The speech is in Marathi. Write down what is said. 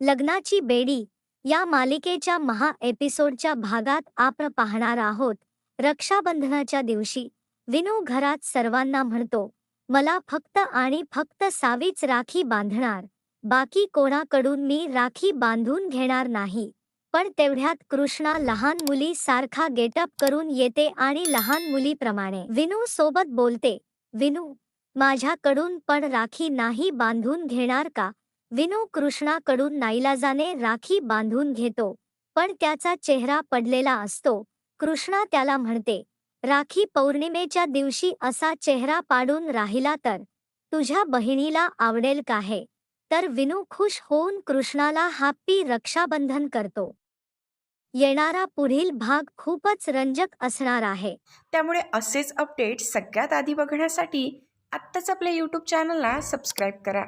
लग्नाची बेडी या मालिकेच्या महा एपिसोडच्या भागात आपण पाहणार आहोत. रक्षाबंधनाच्या दिवशी विनू घरात सर्वांना म्हणतो मला फक्त आणि फक्त सावीच राखी बांधणार. बाकी कोणाकडून मी राखी बांधून घेणार नाही. पण तेवढ्यात कृष्णा लहान मुली सारखा गेटअप करून येते आणि लहान मुलीप्रमाणे विनू सोबत बोलते विनू माझ्याकडून पण राखी नाही बांधून घेणार का? विनू कृष्णाकडून नाईलाजाने राखी बांधून घेतो पण त्याचा चेहरा पडलेला असतो. कृष्णा त्याला म्हणते राखी पौर्णिमेच्या दिवशी असा चेहरा पाडून राहिला तर तुझ्या बहिणीला आवडेल का हे? तर विनू खुश होऊन कृष्णाला हॅप्पी रक्षाबंधन करतो. येणारा पुढील भाग खूपच रंजक असणार आहे. त्यामुळे असेच अपडेट सगळ्यात आधी बघण्यासाठी आत्ताच आपल्या यूट्यूब चॅनलला सबस्क्राईब करा.